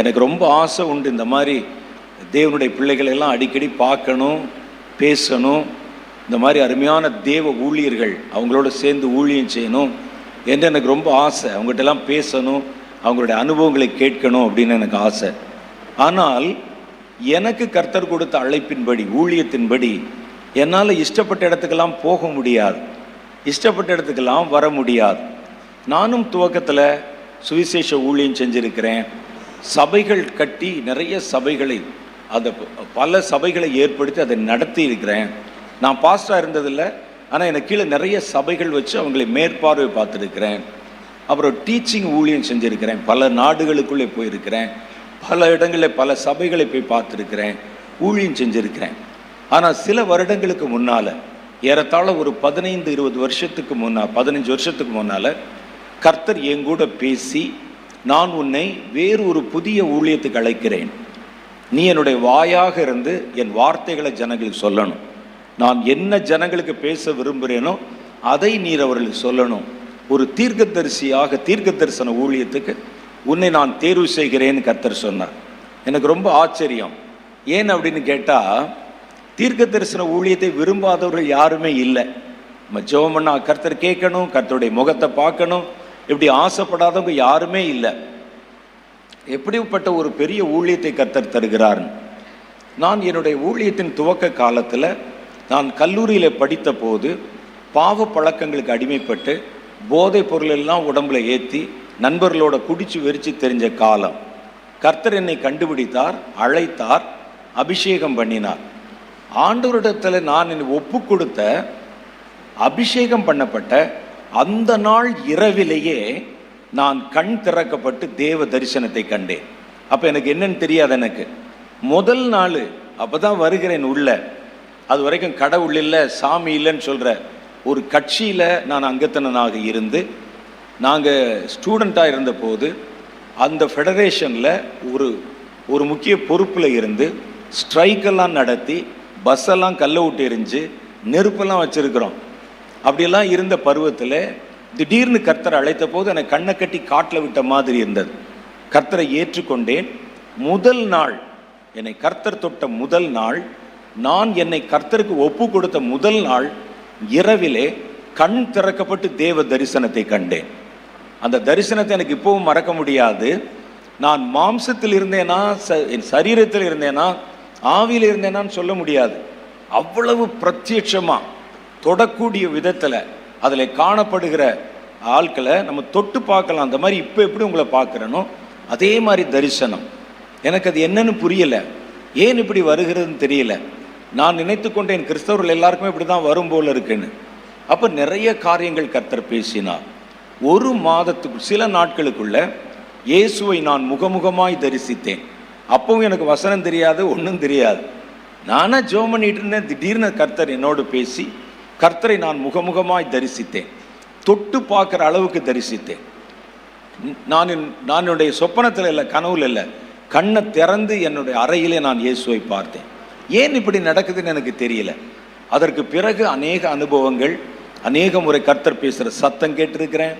எனக்கு ரொம்ப ஆசை உண்டு இந்த மாதிரி தேவனுடைய பிள்ளைகளை எல்லாம் அடிக்கடி பார்க்கணும் பேசணும். இந்த மாதிரி அருமையான தேவ ஊழியர்கள் அவங்களோட சேர்ந்து ஊழியம் செய்யணும் என்று எனக்கு ரொம்ப ஆசை. அவங்ககிட்டலாம் பேசணும் அவங்களுடைய அனுபவங்களை கேட்கணும் அப்படின்னு எனக்கு ஆசை. ஆனால் எனக்கு கர்த்தர் கொடுத்த அழைப்பின்படி ஊழியத்தின்படி என்னால் இஷ்டப்பட்ட இடத்துக்கெல்லாம் போக முடியாது. இஷ்டப்பட்ட இடத்துக்கெல்லாம் வர முடியாது. நானும் துவக்கத்தில் சுவிசேஷ ஊழியம் செஞ்சுருக்கிறேன். சபைகள் கட்டி நிறைய சபைகளை அந்த பல சபைகளை ஏற்படுத்தி அதை நடத்தி இருக்கிறேன். நான் பாஸ்டாக இருந்ததில்லை ஆனால் எனக்கு கீழே நிறைய சபைகள் வச்சு அவங்களை மேற்பார்வை பார்த்துருக்கிறேன். அப்புறம் டீச்சிங் ஊழியம் செஞ்சுருக்கிறேன். பல நாடுகளுக்குள்ளே போயிருக்கிறேன். பல இடங்களில் பல சபைகளை போய் பார்த்துருக்கிறேன். ஊழியம் செஞ்சுருக்கிறேன். ஆனால் சில வருடங்களுக்கு முன்னால் ஏறத்தாழ ஒரு பதினைந்து இருபது வருஷத்துக்கு முன்னால் பதினஞ்சு வருஷத்துக்கு முன்னால் கர்த்தர் எங்கூட பேசி நான் உன்னை வேறு ஒரு புதிய ஊழியத்துக்கு அழைக்கிறேன். நீ என்னுடைய வாயாக இருந்து என் வார்த்தைகளை ஜனங்களுக்கு சொல்லணும். நான் என்ன ஜனங்களுக்கு பேச விரும்புகிறேனோ அதை நீர் அவர்களுக்கு சொல்லணும். ஒரு தீர்க்கதரிசியாக தீர்க்க தரிசன ஊழியத்துக்கு உன்னை நான் தேர்வு செய்கிறேன்னு கர்த்தர் சொன்னார். எனக்கு ரொம்ப ஆச்சரியம். ஏன் அப்படின்னு கேட்டால் தீர்க்க தரிசன ஊழியத்தை விரும்பாதவர்கள் யாருமே இல்லை. நம்ம ஜெபம் கர்த்தர் கேட்கணும் கர்த்தருடைய முகத்தை பார்க்கணும் இப்படி ஆசைப்படாதவங்க யாருமே இல்லை. எப்படிப்பட்ட ஒரு பெரிய ஊழியத்தை கர்த்தர் தருகிறார்? நான் என்னுடைய ஊழியத்தின் துவக்க காலத்தில் நான் கல்லூரியில் படித்த போது பாவ பழக்கங்களுக்கு அடிமைப்பட்டு போதைப் பொருள் எல்லாம் உடம்புல ஏற்றி நண்பர்களோட குடிச்சு வெறிச்சு தெரிஞ்ச காலம். கர்த்தர் என்னை கண்டுபிடித்தார் அழைத்தார் அபிஷேகம் பண்ணினார். ஆண்டவரிடத்தில் நான் என்னை ஒப்பு கொடுத்த அபிஷேகம் பண்ணப்பட்ட அந்த நாள் இரவிலேயே நான் கண் திறக்கப்பட்டு தேவ தரிசனத்தை கண்டேன். அப்போ எனக்கு என்னன்னு தெரியாது எனக்கு. முதல் நாள் அப்போ தான் வருகிறேன் உள்ள. அது வரைக்கும் கடவுள் இல்லை சாமி இல்லைன்னு சொல்கிற ஒரு கட்சியில் நான் அங்கத்தனனாக இருந்து நாங்கள் ஸ்டூடெண்ட்டாக இருந்தபோது அந்த ஃபெடரேஷனில் ஒரு ஒரு முக்கிய பொறுப்பில் இருந்து ஸ்ட்ரைக்கெல்லாம் நடத்தி பஸ்ஸெல்லாம் கல்ல விட்டு எரிஞ்சு நெருப்பெல்லாம் வச்சுருக்கிறோம். அப்படியெல்லாம் இருந்த பருவத்தில் திடீர்னு கர்த்தரை அழைத்த போது எனக்கு கண்ணை கட்டி காட்டில் விட்ட மாதிரி இருந்தது. கர்த்தரை ஏற்றுக்கொண்டேன். முதல் நாள் என்னை கர்த்தர் தொட்ட முதல் நாள் நான் என்னை கர்த்தருக்கு ஒப்பு கொடுத்த முதல் நாள் இரவிலே கண் திறக்கப்பட்டு தேவ தரிசனத்தை கண்டேன். அந்த தரிசனத்தை எனக்கு இப்பவும் மறக்க முடியாது. நான் மாம்சத்தில் இருந்தேனா ச என் சரீரத்தில் இருந்தேனா ஆவியில் இருந்தேனான்னு சொல்ல முடியாது. அவ்வளவு பிரத்யட்சமாக தொடக்கூடிய விதத்தில் அதில் காணப்படுகிற ஆட்களை நம்ம தொட்டு பார்க்கலாம். அந்த மாதிரி இப்போ எப்படி உங்களை பார்க்குறனோ அதே மாதிரி தரிசனம். எனக்கு அது என்னன்னு புரியலை. ஏன் இப்படி வருகிறதுன்னு தெரியல. நான் நினைத்து கொண்டேன் கிறிஸ்தவர்கள் எல்லாருக்குமே இப்படி தான் வரும் போல் இருக்குன்னு. அப்போ நிறைய காரியங்கள் கர்த்தர் பேசினார். ஒரு மாதத்துக்கு சில நாட்களுக்குள்ள இயேசுவை நான் முகமுகமாய் தரிசித்தேன். அப்பவும் எனக்கு வசனம் தெரியாது ஒன்றும் தெரியாது. நானாக ஜோம் பண்ணிட்டு இருந்தேன். திடீர்னு கர்த்தர் என்னோடு பேசி கர்த்தரை நான் முகமுகமாய் தரிசித்தேன். தொட்டு பார்க்குற அளவுக்கு தரிசித்தேன். நான் நான் என்னுடைய சொப்பனத்தில் இல்லை கனவுல இல்லை கண்ணை திறந்து என்னுடைய அறையிலே நான் இயேசுவை பார்த்தேன். ஏன் இப்படி நடக்குதுன்னு எனக்கு தெரியல. அதற்கு பிறகு அநேக அனுபவங்கள் அநேக முறை கர்த்தர் பேசுகிற சத்தம் கேட்டிருக்கிறேன்.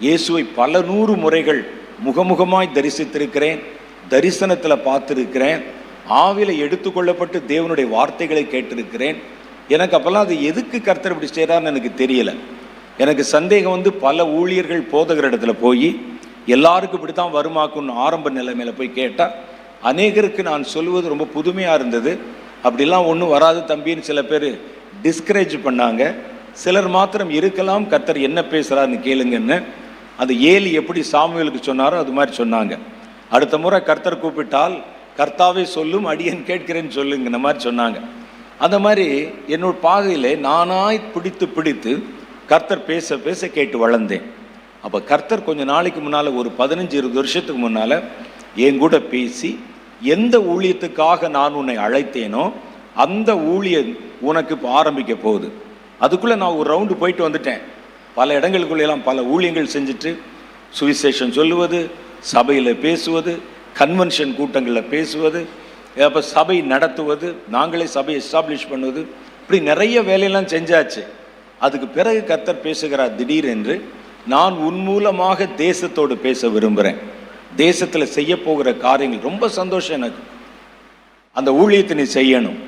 இயேசுவை பல நூறு முறைகள் முகமுகமாய் தரிசித்திருக்கிறேன் தரிசனத்தில் பார்த்துருக்கிறேன். ஆவில எடுத்துக்கொள்ளப்பட்டு தேவனுடைய வார்த்தைகளை கேட்டிருக்கிறேன். எனக்கு அப்போல்லாம் அது எதுக்கு கர்த்தர் இப்படி செய்கிறான்னு எனக்கு தெரியலை. எனக்கு சந்தேகம் வந்து பல ஊழியர்கள் போதகிற இடத்துல போய் எல்லாருக்கும் இப்படி தான் வருமாக்குன்னு ஆரம்ப நிலைமையில் போய் கேட்டால் அநேகருக்கு நான் சொல்லுவது ரொம்ப புதுமையாக இருந்தது. அப்படிலாம் ஒன்றும் வராது தம்பின்னு சில பேர் டிஸ்கரேஜ் பண்ணாங்க. சிலர் மாத்திரம் இருக்கலாம் கர்த்தர் என்ன பேசுகிறாருன்னு கேளுங்கன்னு அது ஏலி எப்படி சாமுவேலுக்கு சொன்னாரோ அது மாதிரி சொன்னாங்க. அடுத்த முறை கர்த்தர் கூப்பிட்டால் கர்த்தாவே சொல்லும் அடியன் கேட்கிறேன்னு சொல்லுங்கிற மாதிரி சொன்னாங்க. அந்த மாதிரி என்னோட பாதையிலே நானாய் பிடித்து பிடித்து கர்த்தர் பேச பேச கேட்டு வளர்ந்தேன். அப்போ கர்த்தர் கொஞ்சம் நாளைக்கு முன்னால் ஒரு பதினஞ்சு இருபது வருஷத்துக்கு முன்னால் என் கூட பேசி எந்த ஊழியத்துக்காக நான் உன்னை அழைத்தேனோ அந்த ஊழியம் உனக்கு இப்போ ஆரம்பிக்க போகுது. அதுக்குள்ளே நான் ஒரு ரவுண்டு போயிட்டு வந்துட்டேன். பல இடங்களுக்குள்ளெல்லாம் பல ஊழியங்கள் செஞ்சுட்டு சுவிசேஷம் சொல்லுவது சபையில் பேசுவது கன்வென்ஷன் கூட்டங்களில் பேசுவது அப்போ சபை நடத்துவது நாங்களே சபை எஸ்டாப்ளிஷ் பண்ணுவது இப்படி நிறைய வேலையெல்லாம் செஞ்சாச்சு. அதுக்கு பிறகு கர்த்தர் பேசுகிறார் திடீரென்று நான் உன் மூலமாக தேசத்தோடு பேச விரும்புகிறேன் தேசத்தில் செய்ய போகிற காரியங்கள் ரொம்ப சந்தோஷம் எனக்கு. அந்த ஊழியத்தை நீ செய்யணும்.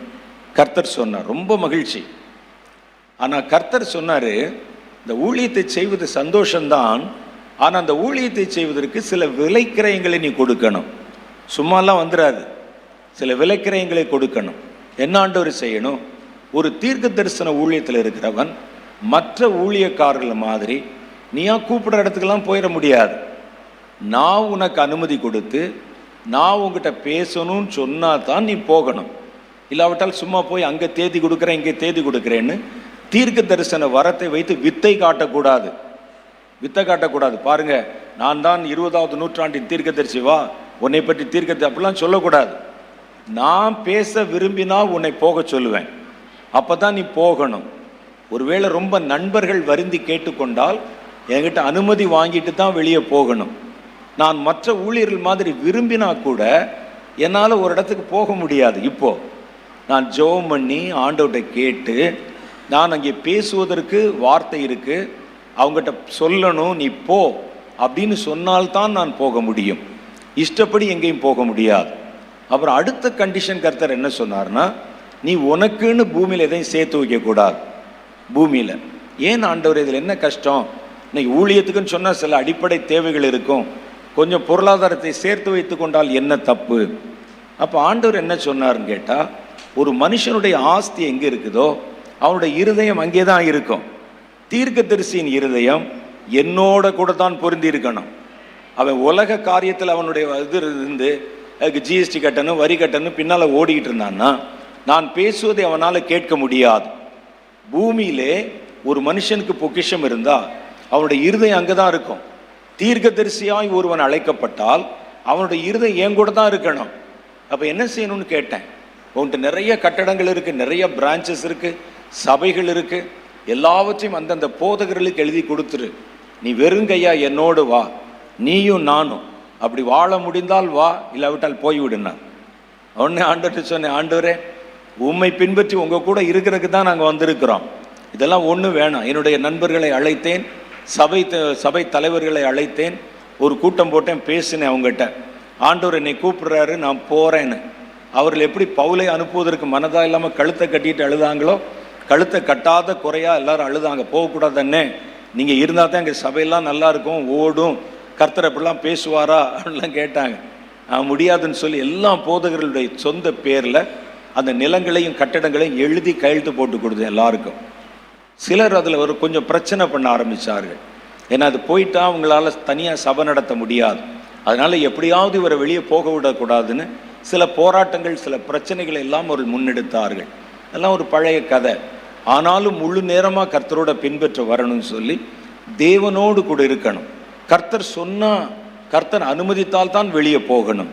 கர்த்தர் சொன்னார் ரொம்ப மகிழ்ச்சி. ஆனால் கர்த்தர் சொன்னார் இந்த ஊழியத்தை செய்வது சந்தோஷம்தான் ஆனால் அந்த ஊழியத்தை செய்வதற்கு சில விலைக்கிரயங்களை நீ கொடுக்கணும். சும்மாலாம் வந்துடாது சில விலைக்கிரயங்களை கொடுக்கணும். என்ன ஆண்டவர் செய்யணும்? ஒரு தீர்க்க தரிசன ஊழியத்தில் இருக்கிறவன் மற்ற ஊழியக்காரர்கள் மாதிரி நீயா கூப்பிடுற இடத்துக்கெல்லாம் போயிட முடியாது? நான் உனக்கு அனுமதி கொடுத்து நான் உங்ககிட்ட பேசணும்னு சொன்னா தான் நீ போகணும். இல்லாவிட்டால் சும்மா போய் அங்கே தேதி கொடுக்குறேன் இங்கே தேதி கொடுக்குறேன்னு தீர்க்க தரிசன வரத்தை வைத்து வித்தை காட்டக்கூடாது. வித்தை காட்டக்கூடாது. பாருங்க நான் தான் இருபதாவது நூற்றாண்டின் தீர்க்க தரிசி வா. உன்னை பற்றி தீர்க்கத்தை அப்படிலாம் சொல்லக்கூடாது. நான் பேச விரும்பினா உன்னை போக சொல்லுவேன். அப்போ தான் நீ போகணும். ஒருவேளை ரொம்ப நண்பர்கள் வருந்தி கேட்டுக்கொண்டால் என்கிட்ட அனுமதி வாங்கிட்டு தான் வெளியே போகணும். நான் மற்ற ஊழியர்கள் மாதிரி விரும்பினா கூட என்னால் ஒரு இடத்துக்கு போக முடியாது. இப்போ நான் ஜெபம் பண்ணி ஆண்டவர்கிட்ட கேட்டு நான் அங்கே பேசுவதற்கு வார்த்தை இருக்குது அவங்ககிட்ட சொல்லணும் நீ போ அப்படின்னு சொன்னால்தான் நான் போக முடியும். இஷ்டப்படி எங்கேயும் போக முடியாது. அப்புறம் அடுத்த கண்டிஷன் கர்த்தர் என்ன சொன்னார்னா நீ உனக்குன்னு பூமியில் எதையும் சேர்த்து வைக்கக்கூடாது பூமியில். ஏன் ஆண்டவர் இதில் என்ன கஷ்டம்? இன்னைக்கு ஊழியத்துக்குன்னு சொன்னால் சில அடிப்படை தேவைகள் இருக்கும். கொஞ்சம் பொருளாதாரத்தை சேர்த்து வைத்து கொண்டால் என்ன தப்பு? அப்போ ஆண்டவர் என்ன சொன்னார்னு கேட்டால் ஒரு மனுஷனுடைய ஆஸ்தி எங்கே இருக்குதோ அவனுடைய இருதயம் அங்கே தான் இருக்கும். தீர்க்க தரிசியின் இருதயம் என்னோட கூட தான் பொருந்தி இருக்கணும். அவன் உலக காரியத்தில் அவனுடைய இது இருந்து அதுக்கு ஜிஎஸ்டி கட்டணும் வரி கட்டணும் பின்னால் ஓடிக்கிட்டு இருந்தான்னா நான் பேசுவதை அவனால் கேட்க முடியாது. பூமியிலே ஒரு மனுஷனுக்கு பொக்கிஷம் இருந்தால் அவனுடைய இருதயம் அங்கே தான் இருக்கும். தீர்க்கதரிசியாய் ஒருவன் அழைக்கப்பட்டால் அவனுடைய இருதயம் என் கூட தான் இருக்கணும். அப்போ என்ன செய்யணும்னு கேட்டேன். உன்கிட்ட நிறைய கட்டடங்கள் இருக்குது நிறைய பிரான்ச்சஸ் இருக்குது சபைகள் இருக்குது எல்லாவற்றையும் அந்தந்த போதகர்களுக்கு எழுதி கொடுத்துரு. நீ வெறுங்கையா என்னோடு வா. நீயும் நானும். அப்படி வாழ முடிந்தால் வா இல்லாவிட்டால் போய்விடுனா உடனே ஆண்டவர்கிட்ட சொன்னேன் ஆண்டவரே உண்மை பின்பற்றி உங்கள் கூட இருக்கிறதுக்கு தான் நாங்கள் வந்திருக்கிறோம். இதெல்லாம் ஒன்றும் வேணாம். என்னுடைய நண்பர்களை அழைத்தேன் சபை த- சபை தலைவர்களை அழைத்தேன் ஒரு கூட்டம் போட்டேன் பேசினேன் அவங்ககிட்ட. ஆண்டவர் என்னை கூப்பிடுறாரு நான் போகிறேன்னு அவர்கள் எப்படி பவுலை அனுப்புவதற்கு மனதாக இல்லாமல் கழுத்தை கட்டிட்டு அழுதாங்களோ கழுத்தை கட்டாத குறையாக எல்லாரும் அழுதாங்க. போகக்கூடாது நீங்கள் இருந்தால் தான் எங்கள் சபையெல்லாம் நல்லா இருக்கும் ஓடும். கர்த்தர் அப்படிலாம் பேசுவாரா அப்படின்லாம் கேட்டாங்க. முடியாதுன்னு சொல்லி எல்லா போதகர்களுடைய சொந்த பேரில் அந்த நிலங்களையும் கட்டடங்களையும் எழுதி கையெழுத்து போட்டு கொடுத்தேன் எல்லாருக்கும். சிலர் அதில் ஒரு கொஞ்சம் பிரச்சனை பண்ண ஆரம்பிச்சார்கள். ஏன்னா அது போயிட்டா அவங்களால தனியாக சபை நடத்த முடியாது. அதனால் எப்படியாவது இவரை வெளியே போக விடக்கூடாதுன்னு சில போராட்டங்கள் சில பிரச்சனைகளை எல்லாம் அவர்கள் முன்னெடுத்தார்கள். அதெல்லாம் ஒரு பழைய கதை. ஆனாலும் முழு நேரமாக கர்த்தரோட பின்பற்ற வரணும்னு சொல்லி தேவனோடு கூட இருக்கணும். கர்த்தர் சொன்னா கர்த்தர் அனுமதித்தால் தான் வெளியே போகணும்.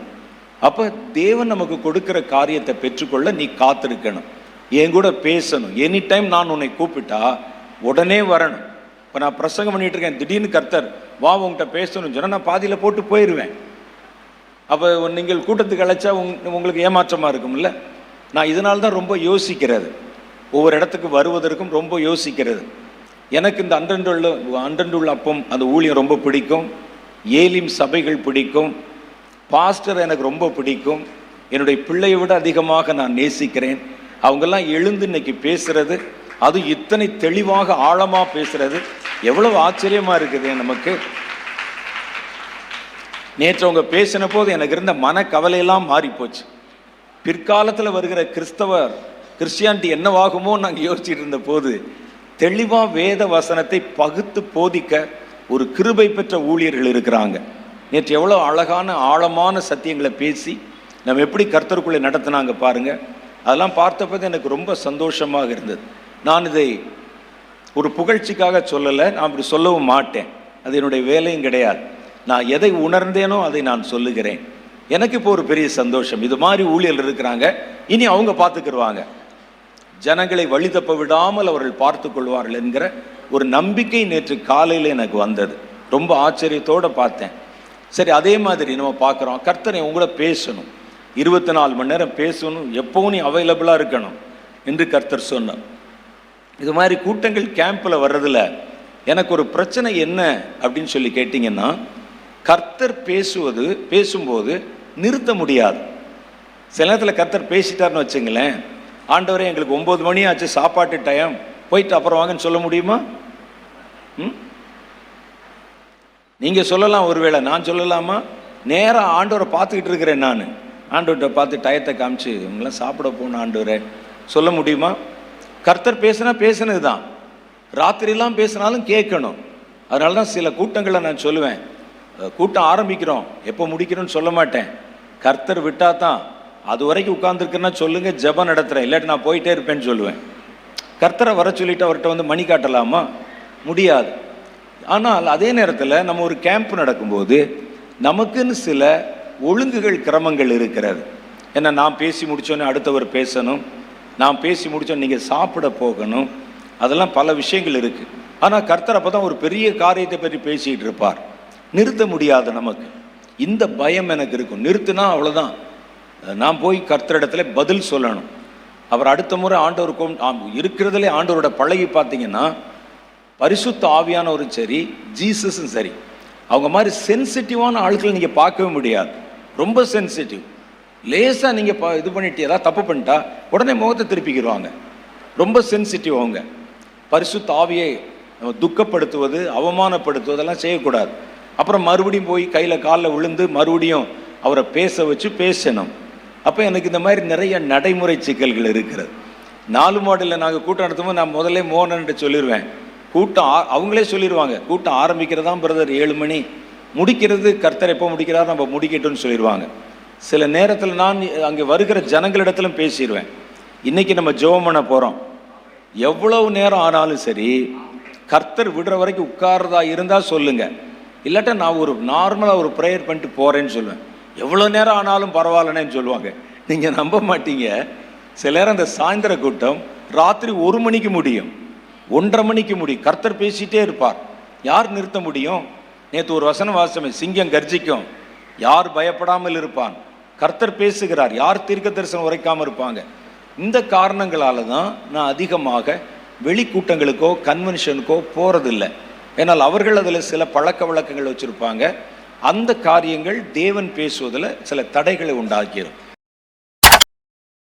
அப்ப தேவன் நமக்கு கொடுக்கிற காரியத்தை பெற்றுக்கொள்ள நீ காத்திருக்கணும். என் கூட பேசணும். எனி டைம் நான் உன்னை கூப்பிட்டா உடனே வரணும். இப்போ நான் பிரசங்கம் பண்ணிட்டு இருக்கேன். திடீர்னு கர்த்தர் வா உங்ககிட்ட பேசணும்னு சொன்னா நான் பாதியில் போட்டு போயிடுவேன் அப்போ நீங்கள் கூட்டத்துக்கு அழைச்சா உங் உங்களுக்கு ஏமாற்றமாக இருக்கும்ல? நான் இதனால்தான் ரொம்ப யோசிக்கிறது. ஒவ்வொரு இடத்துக்கு வருவதற்கும் ரொம்ப யோசிக்கிறது. எனக்கு இந்த அன்றன்றுள்ள அன்றன்றுள்ள அப்பம் அந்த ஊழியம் ரொம்ப பிடிக்கும். ஏலிம் சபைகள் பிடிக்கும். பாஸ்டர் எனக்கு ரொம்ப பிடிக்கும். என்னுடைய பிள்ளையை விட அதிகமாக நான் நேசிக்கிறேன். அவங்கெல்லாம் எழுந்து இன்னைக்கு பேசுறது அது இத்தனை தெளிவாக ஆழமாக பேசுறது. எவ்வளவு ஆச்சரியமா இருக்குது நமக்கு. நேற்று அவங்க பேசின போது எனக்கு இருந்த மனக்கவலையெல்லாம் மாறி போச்சு பிற்காலத்தில் வருகிற கிறிஸ்தவர் கிறிஸ்டியானிட்டி என்னவாகுமோ நாங்கள் யோசிச்சுட்டு இருந்த போது தெளிவாக வேத வசனத்தை பகுத்து போதிக்க ஒரு கிருபை பெற்ற ஊழியர்கள் இருக்கிறாங்க. நேற்று எவ்வளோ அழகான ஆழமான சத்தியங்களை பேசி நம்ம எப்படி கர்த்தருக்குள்ளே நடத்தினாங்க பாருங்கள் அதெல்லாம் பார்த்தப்பது எனக்கு ரொம்ப சந்தோஷமாக இருந்தது. நான் இதை ஒரு புகழ்ச்சிக்காக சொல்லலை நான் அப்படி சொல்லவும் மாட்டேன். அது என்னுடைய வேலையும் கிடையாது. நான் எதை உணர்ந்தேனோ அதை நான் சொல்லுகிறேன். எனக்கு இப்போ ஒரு பெரிய சந்தோஷம். இது மாதிரி ஊழியர்கள் இருக்கிறாங்க. இனி அவங்க பார்த்துக்கிடுவாங்க ஜனங்களை வழி தப்ப விடாமல் அவர்கள் பார்த்து கொள்வார்கள் என்கிற ஒரு நம்பிக்கை நேற்று காலையில் எனக்கு வந்தது. ரொம்ப ஆச்சரியத்தோடு பார்த்தேன். சரி அதே மாதிரி நம்ம பார்க்குறோம். கர்த்தனை உங்களை பேசணும். இருபத்தி நாலு மணி நேரம் பேசணும். எப்பவும் நீ அவைலபிளாக இருக்கணும் என்று கர்த்தர் சொன்னார். இது மாதிரி கூட்டங்கள் கேம்பில் வர்றதில் எனக்கு ஒரு பிரச்சனை என்ன அப்படின்னு சொல்லி கேட்டிங்கன்னா கர்த்தர் பேசுவது பேசும்போது நிறுத்த முடியாது. சில நேரத்தில் கர்த்தர் பேசிட்டாருன்னு வச்சுங்களேன். ஆண்டவரே எங்களுக்கு ஒம்பது மணி ஆச்சு சாப்பாட்டு டைம் போயிட்டு அப்புறம் வாங்கன்னு சொல்ல முடியுமா? ம்? நீங்கள் சொல்லலாம் ஒருவேளை நான் சொல்லலாமா? நேராக ஆண்டவரை பார்த்துக்கிட்டு இருக்கிறேன் நான். ஆண்டவர்கிட்ட பார்த்து டயத்தை காமிச்சு இவங்களாம் சாப்பிட போகணும் ஆண்டவரே. சொல்ல முடியுமா? கர்த்தர் பேசுனா பேசுனது தான் ராத்திரிலாம் பேசினாலும் கேட்கணும். அதனால தான் சில கூட்டங்களை நான் சொல்லுவேன். கூட்டம் ஆரம்பிக்கிறோம். எப்போ முடிக்கிறோன்னு சொல்ல மாட்டேன். கர்த்தர் விட்டா தான் அது வரைக்கும் உட்காந்துருக்குன்னா சொல்லுங்க ஜெபம் நடத்துகிறேன் இல்லாட்டி நான் போயிட்டே இருப்பேன்னு சொல்லுவேன். கர்த்தரை வர சொல்லிட்டு அவர்கிட்ட வந்து மணி காட்டலாமா? முடியாது. ஆனால் அதே நேரத்தில் நம்ம ஒரு கேம்ப் நடக்கும்போது நமக்குன்னு சில ஒழுங்குகள் கிரமங்கள் இருக்கிறது. ஏன்னா நான் பேசி முடிச்சோன்னே அடுத்தவர் பேசணும். நான் பேசி முடிச்சோன்னே நீங்கள் சாப்பிட போகணும். அதெல்லாம் பல விஷயங்கள் இருக்குது ஆனால் கர்த்தர் அப்போ தான் ஒரு பெரிய காரியத்தை பற்றி பேசிகிட்டு இருப்பார். நிறுத்த முடியாது நமக்கு. இந்த பயம் எனக்கு இருக்கும். நிறுத்துனா அவ்வளோதான் நான் போய் கர்த்தரிடத்துல பதில் சொல்லணும். அவர் அடுத்த முறை ஆண்டவர் கொண்டு ஆம், இருக்கிறதுலே ஆண்டவரோட பழகி பார்த்தீங்கன்னா பரிசுத்த ஆவியானவரும் சரி ஜீசஸும் சரி அவங்க மாதிரி சென்சிட்டிவான ஆட்களை நீங்கள் பார்க்கவே முடியாது. ரொம்ப சென்சிட்டிவ். லேசாக நீங்கள் ப இது பண்ணிட்டு ஏதாவது தப்பு பண்ணிட்டா உடனே முகத்தை திருப்பிக்கிடுவாங்க ரொம்ப சென்சிட்டிவ் அவங்க. பரிசுத்த ஆவியை துக்கப்படுத்துவது அவமானப்படுத்துவதெல்லாம் செய்யக்கூடாது. அப்புறம் மறுபடியும் போய் கையில் காலில் விழுந்து மறுபடியும் அவரை பேச வச்சு பேசணும். அப்போ எனக்கு இந்த மாதிரி நிறைய நடைமுறை சிக்கல்கள் இருக்கிறது. நாலு மாடலில் நாங்கள் கூட்டம் நடத்தும்போது நான் முதல்ல மோகனன்ட்டு சொல்லிடுவேன் கூட்டம் ஆ- அவங்களே சொல்லிடுவாங்க கூட்டம் ஆரம்பிக்கிறதா பிரதர் ஏழு மணி முடிக்கிறது கர்த்தர் எப்போ முடிக்கிறார் நம்ம முடிக்கட்டும்னு சொல்லிடுவாங்க சில நேரத்தில் நான் அங்கே வருகிற ஜனங்களிடத்திலும் பேசிடுவேன் இன்னைக்கு நம்ம ஜெபம் பண்ண போகிறோம் எவ்வளவு நேரம் ஆனாலும் சரி கர்த்தர் விடுற வரைக்கும் உட்கார்றதா இருந்தால் சொல்லுங்கள் இல்லாட்டா நான் ஒரு நார்மலாக ஒரு ப்ரேயர் பண்ணிட்டு போகிறேன்னு சொல்லுவேன். எவ்வளோ நேரம் ஆனாலும் பரவாயில்லன்னு சொல்லுவாங்க? நீங்கள் நம்ப மாட்டீங்க. சில நேரம் அந்த சாயந்தர கூட்டம் ராத்திரி ஒரு மணிக்கு முடியும். ஒன்றரை மணிக்கு முடியும் கர்த்தர் பேசிகிட்டே இருப்பார். யார் நிறுத்த முடியும்? நேற்று ஒரு வசனம் வாசமே சிங்கம் கர்ஜிக்கும். யார் பயப்படாமல் இருப்பான்? கர்த்தர் பேசுகிறார். யார் தீர்க்க தரிசனம் உரைக்காமல் இருப்பாங்க? இந்த காரணங்களால தான் நான் அதிகமாக வெளிக்கூட்டங்களுக்கோ கன்வென்ஷனுக்கோ போகிறதில்ல ஏன்னால் அவர்கள் அதில் சில பழக்க வழக்கங்கள் வச்சுருப்பாங்க. அந்த காரியங்கள் தேவன் பேசுவதில் சில தடைகளை உண்டாக்கிடும்